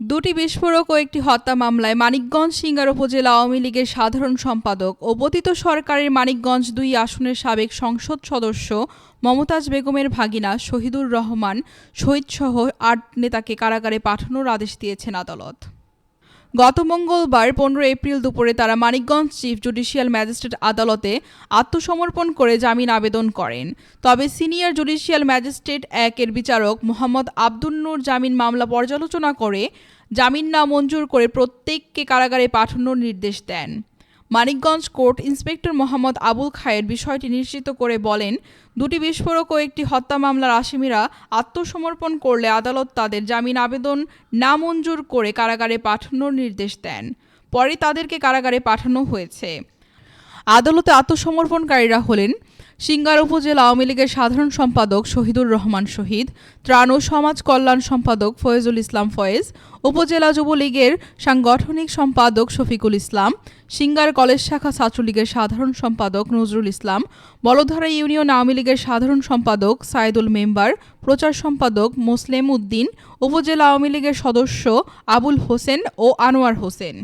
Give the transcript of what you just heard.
দুটি বিস্ফোরক ও একটি হত্যা মামলায় মানিকগঞ্জ সিঙ্গার উপজেলা আওয়ামী লীগের সাধারণ সম্পাদক ও পতিত সরকারের মানিকগঞ্জ দুই আসনের সাবেক সংসদ সদস্য মমতাজ বেগমের ভাগিনা শহীদুর রহমান শহীদসহ আট নেতাকে কারাগারে পাঠানোর আদেশ দিয়েছেন আদালত। গত মঙ্গলবার পনেরো এপ্রিল দুপুরে তারা মানিকগঞ্জ চিফ জুডিশিয়াল ম্যাজিস্ট্রেট আদালতে আত্মসমর্পণ করে জামিন আবেদন করেন। তবে সিনিয়র জুডিশিয়াল ম্যাজিস্ট্রেট একের বিচারক মোহাম্মদ আব্দুল নূর জামিন মামলা পর্যালোচনা করে জামিন না মঞ্জুর করে প্রত্যেককে কারাগারে পাঠানোর নির্দেশ দেন। মানিকগঞ্জ কোর্ট ইন্সপেক্টর মোহাম্মদ আবুল খায়ের বিষয়টি নিশ্চিত করে বলেন, দুটি বিস্ফোরক ও একটি হত্যা মামলার আসামিরা আত্মসমর্পণ করলে আদালত তাদের জামিন আবেদন নামঞ্জুর করে কারাগারে পাঠানোর নির্দেশ দেন। পরে তাদেরকে কারাগারে পাঠানো হয়েছে। আদালতে আত্মসমর্পণকারীরা হলেন সিঙ্গার উপজেলা আওয়ামী লীগের সাধারণ সম্পাদক শহীদুর রহমান শহীদ, ত্রাণ ও সমাজ কল্যাণ সম্পাদক ফয়েজুল ইসলাম ফয়েজ, উপজেলা যুবলীগের সাংগঠনিক সম্পাদক শফিকুল ইসলাম, সিঙ্গার কলেজ শাখা ছাত্রলীগের সাধারণ সম্পাদক নজরুল ইসলাম, বলধারা ইউনিয়ন আওয়ামী লীগের সাধারণ সম্পাদক সাইদুল মেম্বার, প্রচার সম্পাদক মোসলেম উদ্দিন, উপজেলা আওয়ামী লীগের সদস্য আবুল হোসেন ও আনোয়ার হোসেন।